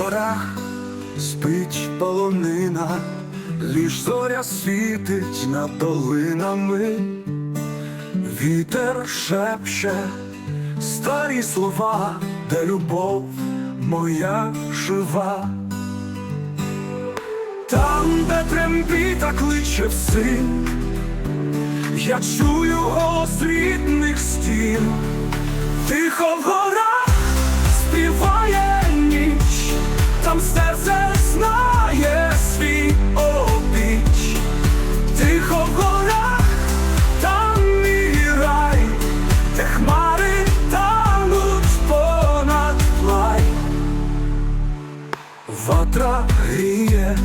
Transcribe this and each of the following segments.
горах спить полонина, ліж зоря світить над долинами, вітер шепче старі слова, де любов моя жива, там, де трембіта кличе син, я чую голос рідних стін, тихо. Ватра гріє,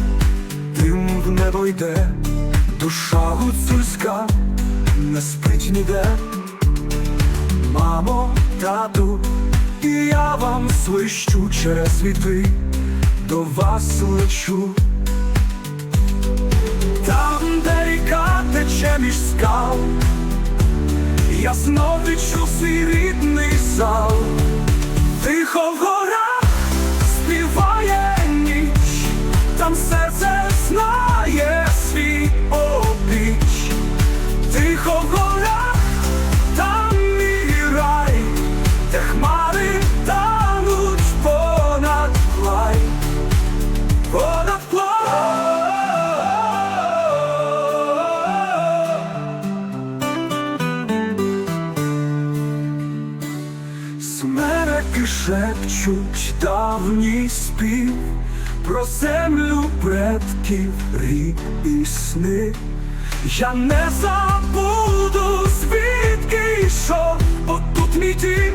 дим в небо йде, душа гуцульська не спить ніде. Мамо, тату, і я вам свищу через світи, до вас лечу. Там, де ріка тече між скал, я знов відчув свій рідний зал, там Смереки шепчуть давній спів про землю предків, рік і сни. Я не забуду, звідки йшов, бо тут мій дім,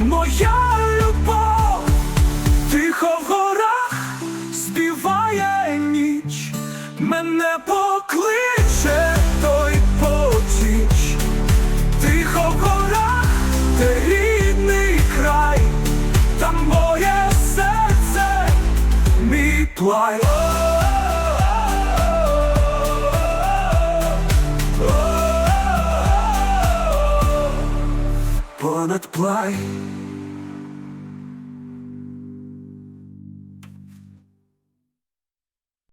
моя любов, тихо в горах співає ніч, мене покличе мій love Понад плай